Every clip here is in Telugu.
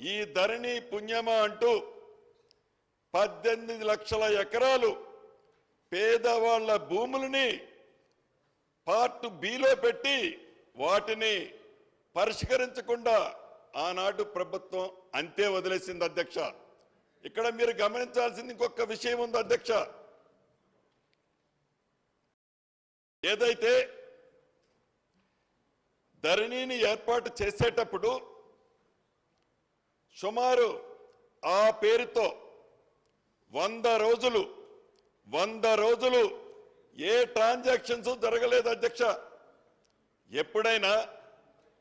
ఈ ధరణి పుణ్యమా అంటూ పద్దెనిమిది లక్షల ఎకరాలు పేదవాళ్ళ భూములని పార్ట్ బిలో పెట్టి వాటిని పరిష్కరించకుండా ఆనాడు ప్రభుత్వం అంతే వదిలేసింది అధ్యక్ష. ఇక్కడ మీరు గమనించాల్సింది ఇంకొక విషయం ఉంది అధ్యక్ష. ఏదైతే ధరణిని ఏర్పాటు చేసేటప్పుడు సుమారు ఆ పేరుతో వంద రోజులు వంద రోజులు ఏ ట్రాన్సాక్షన్స్ జరగలేదు అధ్యక్ష. ఎప్పుడైనా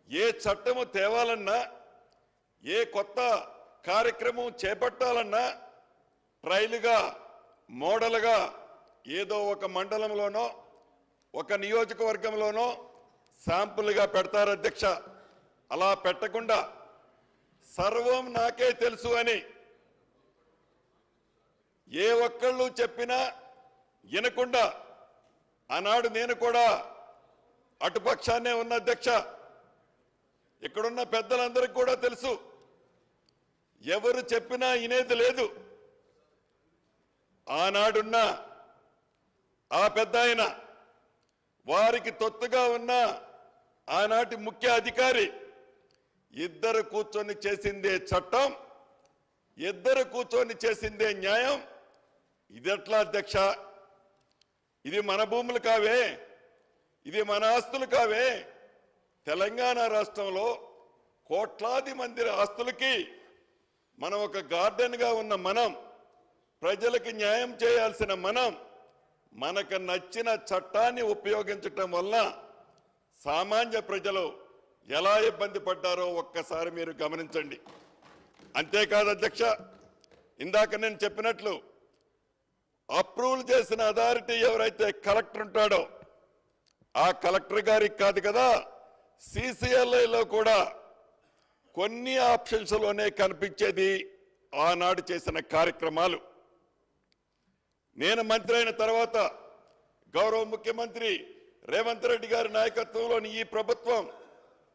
ఏ చట్టము తేవాలన్నా ఏ కొత్త కార్యక్రమం చేపట్టాలన్నా ట్రైలుగా మోడల్గా ఏదో ఒక మండలంలోనో ఒక నియోజకవర్గంలోనో శాంపుల్గా పెడతారు అధ్యక్ష. అలా పెట్టకుండా సర్వం నాకే తెలుసు అని. ఏ ఒక్కళ్ళు చెప్పినా వినకుండా ఆనాడు నేను కూడా అటుపక్షాన్నే ఉన్న అధ్యక్ష. ఇక్కడున్న పెద్దలందరికీ కూడా తెలుసు. ఎవరు చెప్పినా వినేది లేదు. ఆనాడున్న ఆ పెద్ద ఆయన వారికి తొత్తుగా ఉన్న ఆనాటి ముఖ్య అధికారి ఇద్దరు కూర్చొని చేసిందే చట్టం ఇద్దరు కూర్చొని చేసిందే న్యాయం. ఇది అధ్యక్ష? ఇది మన భూములు కావే ఇది మన ఆస్తులు కావే. తెలంగాణ రాష్ట్రంలో కోట్లాది మంది ఆస్తులకి మనం ఒక గార్డెన్గా ఉన్న మనం ప్రజలకు న్యాయం చేయాల్సిన మనం మనకు నచ్చిన చట్టాన్ని ఉపయోగించటం వల్ల సామాన్య ప్రజలు ఎలా ఇబ్బంది పడ్డారో ఒక్కసారి మీరు గమనించండి. అంతేకాదు అధ్యక్ష ఇందాక నేను చెప్పినట్లు అప్రూవల్ చేసిన అథారిటీ ఎవరైతే కలెక్టర్ ఉంటాడో ఆ కలెక్టర్ గారికి కాదు కదా సిసిఎల్ఐలో కూడా కొన్ని ఆప్షన్స్లోనే కనిపించేది ఆనాడు చేసిన కార్యక్రమాలు. నేను మంత్రి అయిన తర్వాత గౌరవ ముఖ్యమంత్రి రేవంత్ రెడ్డి గారి నాయకత్వంలోని ఈ ప్రభుత్వం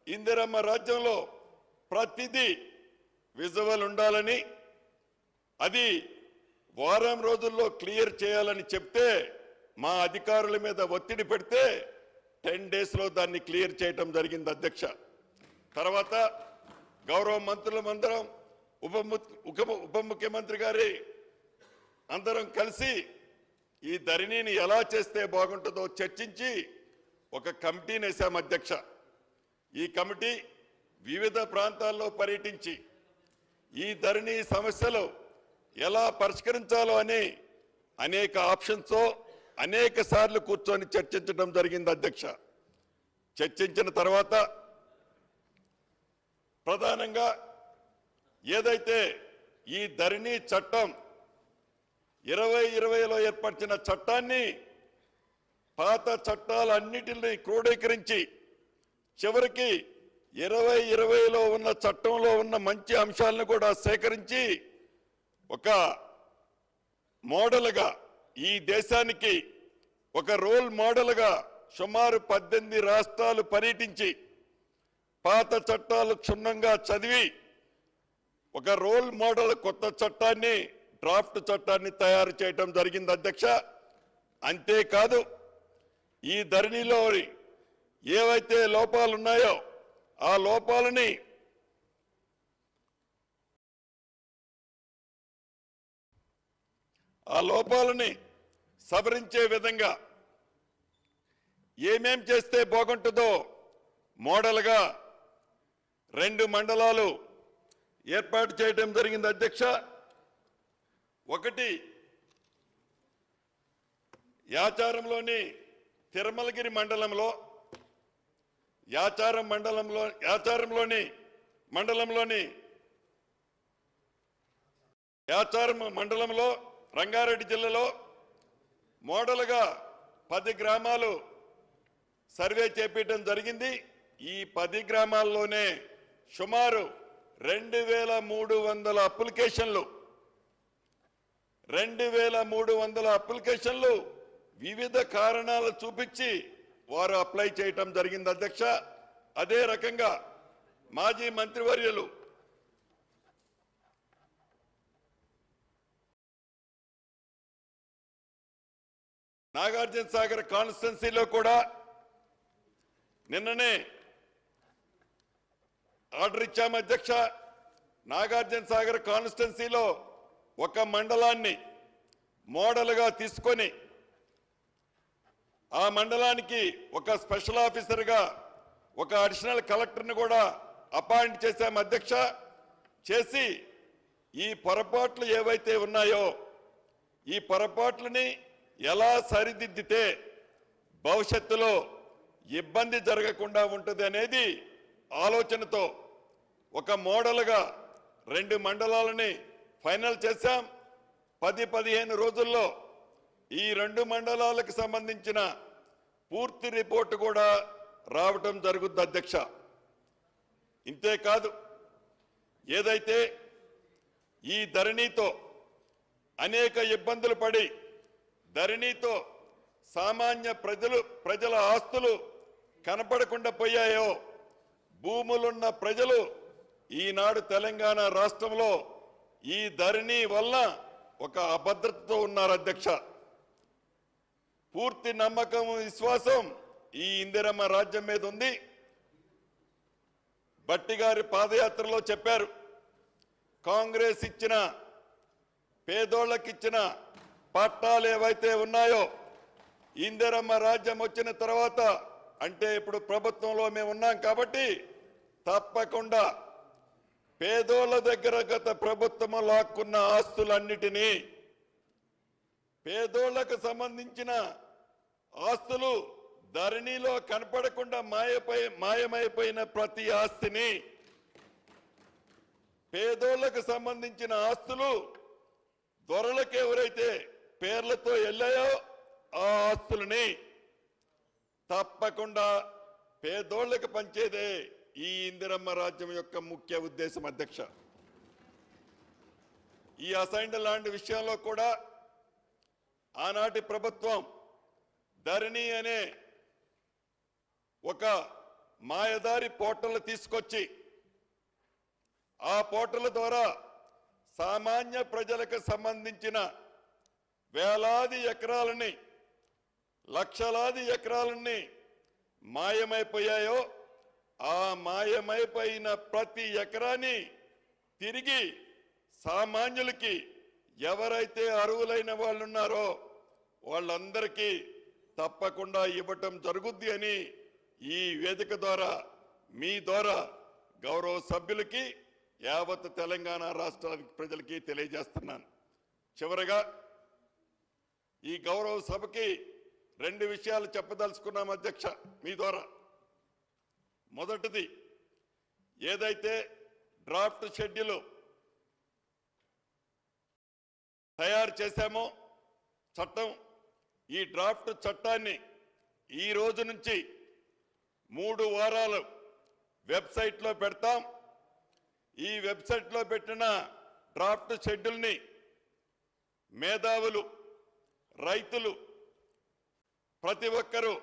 ఇందిరమ్మ రాజ్యంలో ప్రతిదీ విజువల్ ఉండాలని అది వారం రోజుల్లో క్లియర్ చేయాలని చెప్తే మా అధికారుల మీద ఒత్తిడి పెడితే టెన్ డేస్లో దాన్ని క్లియర్ చేయటం జరిగింది అధ్యక్ష. తర్వాత గౌరవ మంత్రులమందరం ఉప ఉప- ఉప ముఖ్యమంత్రి గారి అందరం కలిసి ఈ ధరణిని ఎలా చేస్తే బాగుంటుందో చర్చించి ఒక కమిటీని వేసాం అధ్యక్ష. ఈ కమిటీ వివిధ ప్రాంతాల్లో పర్యటించి ఈ ధరణి సమస్యలు ఎలా పరిష్కరించాలో అని అనేక ఆప్షన్స్తో అనేక సార్లు కూర్చొని చర్చించడం జరిగింది అధ్యక్ష. చర్చించిన తర్వాత ప్రధానంగా ఏదైతే ఈ ధరణి చట్టం ఇరవై ఇరవైలో ఏర్పరిచిన చట్టాన్ని పాత చట్టాలన్నిటిని క్రోడీకరించి చివరికి ఇరవై ఇరవైలో ఉన్న చట్టంలో ఉన్న మంచి అంశాలను కూడా సేకరించి ఒక మోడల్గా ఈ దేశానికి ఒక రోల్ మోడల్గా సుమారు పద్దెనిమిది రాష్ట్రాలు పర్యటించి పాత చట్టాలు క్షుణ్ణంగా చదివి ఒక రోల్ మోడల్ కొత్త చట్టాన్ని డ్రాఫ్ట్ చట్టాన్ని తయారు చేయటం జరిగింది అధ్యక్ష. అంతేకాదు ఈ ధరణిలో ఏవైతే లోపాలు ఉన్నాయో ఆ లోపాలని ఆ లోపాలని సవరించే విధంగా ఏమేం చేస్తే బాగుంటుందో మోడల్గా రెండు మండలాలు ఏర్పాటు చేయడం జరిగింది అధ్యక్ష. ఒకటి యాచారంలోని తిరుమలగిరి మండలంలో యాచారం మండలంలో యాచారంలోని మండలంలోని యాచారం మండలంలో రంగారెడ్డి జిల్లాలో మోడల్గా పది గ్రామాలు సర్వే చేపించడం జరిగింది. ఈ పది గ్రామాల్లోనే సుమారు రెండు వేల మూడు వందల అప్లికేషన్లు రెండు వేల మూడు వందల అప్లికేషన్లు వివిధ కారణాలు చూపించి వారు అప్లై చేయటం జరిగింది అధ్యక్ష. అదే రకంగా మాజీ మంత్రివర్యులు నాగార్జున సాగర్ కాన్స్టిట్యున్సీలో కూడా నిన్ననే ఆర్డర్ ఇచ్చాము అధ్యక్ష. నాగార్జున సాగర్ కాన్స్టిట్యున్సీలో ఒక మండలాన్ని మోడల్గా తీసుకొని ఆ మండలానికి ఒక స్పెషల్ ఆఫీసర్గా ఒక అడిషనల్ కలెక్టర్ని కూడా అపాయింట్ చేశాము అధ్యక్ష. చేసి ఈ పొరపాట్లు ఏవైతే ఉన్నాయో ఈ పొరపాట్లని ఎలా సరిదిద్దితే భవిష్యత్తులో ఇబ్బంది జరగకుండా ఉంటుంది అనేది ఆలోచనతో ఒక మోడల్గా రెండు మండలాలని ఫైనల్ చేశాం. పది పదిహేను రోజుల్లో ఈ రెండు మండలాలకు సంబంధించిన పూర్తి రిపోర్టు కూడా రావటం జరుగుద్ది అధ్యక్ష. ఇంతేకాదు ఏదైతే ఈ ధరణితో అనేక ఇబ్బందులు పడి ధరణితో సామాన్య ప్రజలు ప్రజల ఆస్తులు కనపడకుండా పోయాయో భూములున్న ప్రజలు ఈనాడు తెలంగాణ రాష్ట్రంలో ఈ ధరణి వల్ల ఒక అభద్రతతో ఉన్నారు అధ్యక్ష. పూర్తి నమ్మకం విశ్వాసం ఈ ఇందిరమ్మ రాజ్యం మీద ఉంది. బట్టి గారి పాదయాత్రలో చెప్పారు కాంగ్రెస్ ఇచ్చిన పేదోళ్ళకిచ్చిన పట్టాలు ఏవైతే ఉన్నాయో ఇందిరమ్మ రాజ్యం వచ్చిన తర్వాత అంటే ఇప్పుడు ప్రభుత్వంలో మేము ఉన్నాం కాబట్టి తప్పకుండా పేదోళ్ళ దగ్గర గత ప్రభుత్వం లాక్కున్న ఆస్తులన్నిటినీ పేదోళ్ళకు సంబంధించిన ఆస్తులు ధరణిలో కనపడకుండా మాయపై మాయమైపోయిన ప్రతి ఆస్తిని పేదోళ్ళకు సంబంధించిన ఆస్తులు దొరలకు ఎవరైతే పేర్లతో వెళ్ళాయో ఆ ఆస్తులని తప్పకుండా పేదోళ్ళకు పంచేదే ఈ ఇందిరమ్మ రాజ్యం యొక్క ముఖ్య ఉద్దేశం అధ్యక్ష. ఈ అసైన్డ్ ల్యాండ్ విషయంలో కూడా ఆనాటి ప్రభుత్వం ధరణి అనే ఒక మాయదారి పోర్టల్ తీసుకొచ్చి ఆ పోర్టల్ ద్వారా సామాన్య ప్రజలకు సంబంధించిన వేలాది ఎకరాలని లక్షలాది ఎకరాలని మాయమైపోయాయో ఆ మాయమైపోయిన ప్రతి ఎకరాన్ని తిరిగి సామాన్యులకి ఎవరైతే అర్హులైన వాళ్ళు ఉన్నారో వాళ్ళందరికీ తప్పకుండా ఇవ్వటం జరుగుద్ది అని ఈ వేదిక ద్వారా మీ ద్వారా గౌరవ సభ్యులకి యావత్ తెలంగాణ రాష్ట్ర ప్రజలకి తెలియజేస్తున్నాను. చివరగా ఈ గౌరవ సభకి రెండు విషయాలు చెప్పదలుచుకున్నాం అధ్యక్ష మీ ద్వారా. మొదటిది ఏదైతే డ్రాఫ్ట్ షెడ్యూల్ తయారు చేశామో చట్టం ఈ డ్రాఫ్ట్ చట్టాన్ని ఈ రోజు నుంచి మూడు వారాలు వెబ్సైట్లో పెడతాం. ఈ వెబ్సైట్లో పెట్టిన డ్రాఫ్ట్ షెడ్యూల్ని మేధావులు రైతులు ప్రతి ఒక్కరూ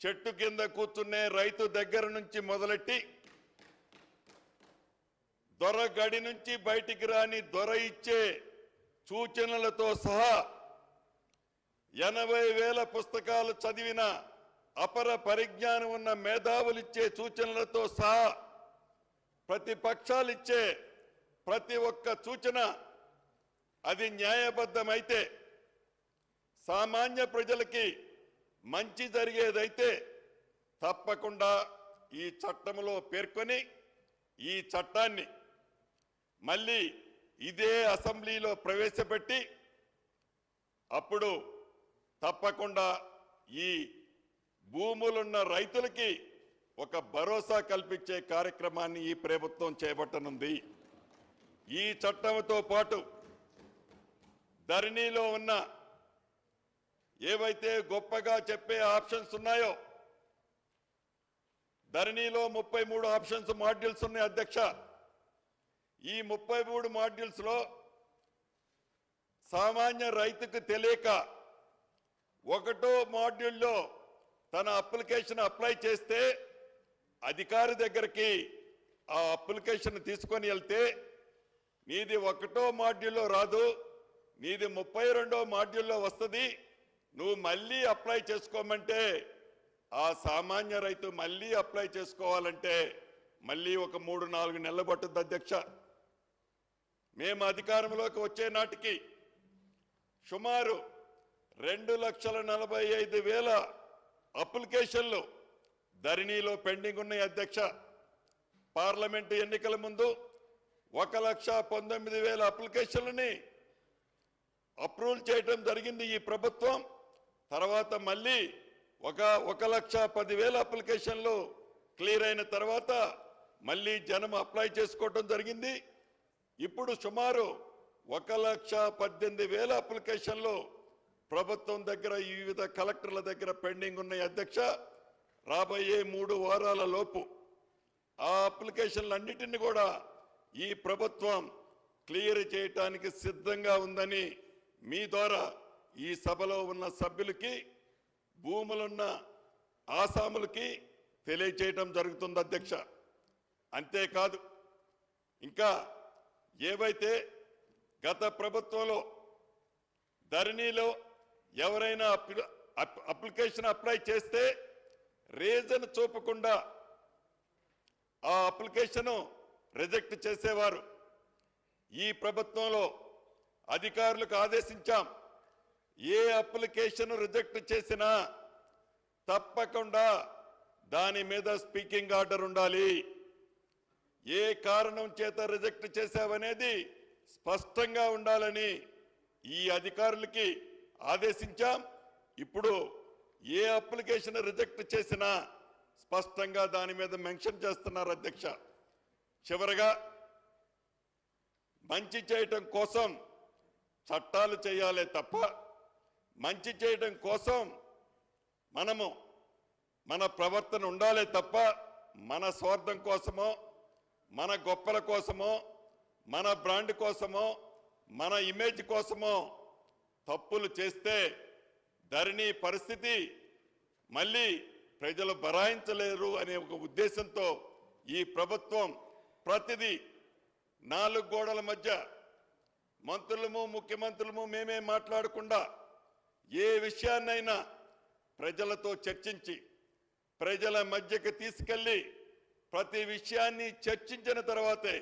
చెట్టు కింద కూర్చునే రైతు దగ్గర నుంచి మొదలెట్టి దొర గడి నుంచి బయటికి రాని దొర ఇచ్చే సూచనలతో సహా ఎనభై వేల పుస్తకాలు చదివిన అపర పరిజ్ఞానం ఉన్న మేధావులు ఇచ్చే సూచనలతో సహా ప్రతిపక్షాలు ఇచ్చే ప్రతి ఒక్క సూచన అది న్యాయబద్ధమైతే సామాన్య ప్రజలకి మంచి జరిగేదైతే తప్పకుండా ఈ చట్టంలో పేర్కొని ఈ చట్టాన్ని మళ్ళీ ఇదే అసెంబ్లీలో ప్రవేశపెట్టి అప్పుడు తప్పకుండా ఈ భూములున్న రైతులకి ఒక భరోసా కల్పించే కార్యక్రమాన్ని ఈ ప్రభుత్వం చేపట్టనుంది. ఈ చట్టంతో పాటు ధరణిలో ఉన్న ఏవైతే గొప్పగా చెప్పే ఆప్షన్స్ ఉన్నాయో ధరణిలో ముప్పై మూడు ఆప్షన్స్ మాడ్యూల్స్ ఉన్నాయి అధ్యక్ష. ఈ ముప్పై మూడు మాడ్యూల్స్లో సామాన్య రైతుకు తెలియక ఒకటో మాడ్యూల్లో తన అప్లికేషన్ అప్లై చేస్తే అధికారి దగ్గరికి ఆ అప్లికేషన్ తీసుకొని వెళ్తే నీది ఒకటో మాడ్యూల్లో రాదు నీది ముప్పై రెండో మాడ్యూల్లో వస్తుంది నువ్వు మళ్ళీ అప్లై చేసుకోమంటే ఆ సామాన్య రైతు మళ్ళీ అప్లై చేసుకోవాలంటే మళ్ళీ ఒక మూడు నాలుగు నెలలు పట్టుద్ది అధ్యక్ష. మేము అధికారంలోకి వచ్చే నాటికి సుమారు రెండు లక్షల నలభై ఐదు వేల అప్లికేషన్లు ధరణిలో పెండింగ్ ఉన్నాయి అధ్యక్ష. పార్లమెంటు ఎన్నికల ముందు ఒక లక్ష పంతొమ్మిది వేల అప్లికేషన్లని అప్రూవల్ చేయటం జరిగింది ఈ ప్రభుత్వం. తర్వాత మళ్ళీ ఒక ఒక లక్ష పదివేల అప్లికేషన్లు క్లియర్ అయిన తర్వాత మళ్ళీ జనం అప్లై చేసుకోవటం జరిగింది. ఇప్పుడు సుమారు ఒక లక్ష పద్దెనిమిది వేల అప్లికేషన్లు ప్రభుత్వం దగ్గర వివిధ కలెక్టర్ల దగ్గర పెండింగ్ ఉన్నాయి. అధ్యక్ష రాబోయే మూడు వారాల లోపు ఆ అప్లికేషన్లన్నిటిని కూడా ఈ ప్రభుత్వం క్లియర్ చేయటానికి సిద్ధంగా ఉందని మీ ద్వారా ఈ సభలో ఉన్న సభ్యులకి భూములున్న ఆసాములకి తెలియచేయటం జరుగుతుంది అధ్యక్ష. అంతేకాదు ఇంకా ఏవైతే గత ప్రభుత్వంలో ధరణిలో ఎవరైనా అప్లి- అప్- అప్లికేషన్ అప్లై చేస్తే రీజన్ చూపకుండా ఆ అప్లికేషన్ రిజెక్ట్ చేసేవారు. ఈ ప్రభుత్వంలో అధికారులకు ఆదేశించాం. ఏ అప్లికేషన్ రిజెక్ట్ చేసినా తప్పకుండా దాని మీద స్పీకింగ్ ఆర్డర్ ఉండాలి. ఏ కారణం చేత రిజెక్ట్ చేశావనేది స్పష్టంగా ఉండాలని ఈ అధికారులకి ఆదేశించాం. ఇప్పుడు ఏ అప్లికేషన్ రిజెక్ట్ చేసినా స్పష్టంగా దాని మీద మెన్షన్ చేస్తున్నారు అధ్యక్ష. చివరగా మంచి చేయటం కోసం చట్టాలు చేయాలే తప్ప మంచి చేయటం కోసం మనము మన ప్రవర్తన ఉండాలే తప్ప మన స్వార్థం కోసమో మన గొప్పల కోసమో మన బ్రాండ్ కోసమో మన ఇమేజ్ కోసమో తప్పులు చేస్తే ధరణి పరిస్థితి మళ్ళీ ప్రజలు బరాయించలేరు అనే ఒక ఉద్దేశంతో ఈ ప్రభుత్వం ప్రతిదీ నాలుగు గోడల మధ్య మంత్రులము ముఖ్యమంత్రులము మేమే మాట్లాడకుండా ఏ విషయాన్నైనా ప్రజలతో చర్చించి ప్రజల మధ్యకి తీసుకెళ్ళి ప్రతి విషయాన్ని చర్చించిన తర్వాతే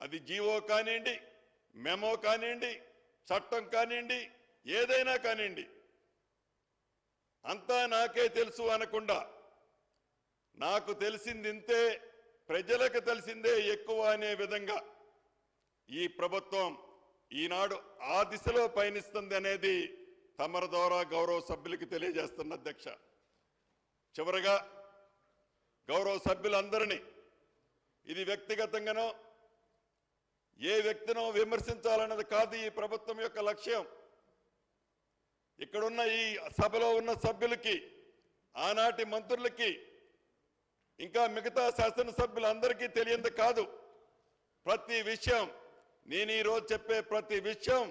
అది జీవో కానివ్వండి మెమో కానివ్వండి చట్టం కానివ్వండి ఏదైనా కానివ్వండి. అంతా నాకే తెలుసు అనకుండా నాకు తెలిసింది ఇంతే ప్రజలకు తెలిసిందే ఎక్కువ అనే విధంగా ఈ ప్రభుత్వం ఈనాడు ఆ దిశలో పయనిస్తుంది అనేది తమర ద్వారా గౌరవ సభ్యులకి తెలియజేస్తున్న అధ్యక్ష. చివరగా గౌరవ సభ్యులందరినీ ఇది వ్యక్తిగతంగానో ఏ వ్యక్తినో విమర్శించాలన్నది కాదు ఈ ప్రభుత్వం యొక్క లక్ష్యం. ఇక్కడున్న ఈ సభలో ఉన్న సభ్యులకి ఆనాటి మంత్రులకి ఇంకా మిగతా శాసనసభ్యులందరికీ తెలియంది కాదు. ప్రతి విషయం నేను ఈరోజు చెప్పే ప్రతి విషయం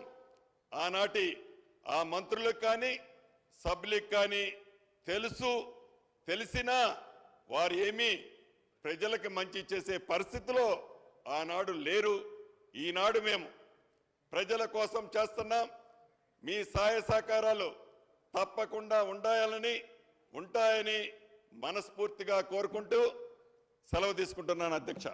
ఆనాటి ఆ మంత్రులకు కానీ సభ్యులకు కానీ తెలుసు. తెలిసినా వారు ఏమీ ప్రజలకు మంచి చేసే పరిస్థితిలో ఆనాడు లేరు. ఈనాడు మేము ప్రజల కోసం చేస్తున్నాం. మీ సహాయ సహకారాలు తప్పకుండా ఉండాలని ఉంటాయని మనస్ఫూర్తిగా కోరుకుంటూ సెలవు తీసుకుంటున్నాను అధ్యక్ష.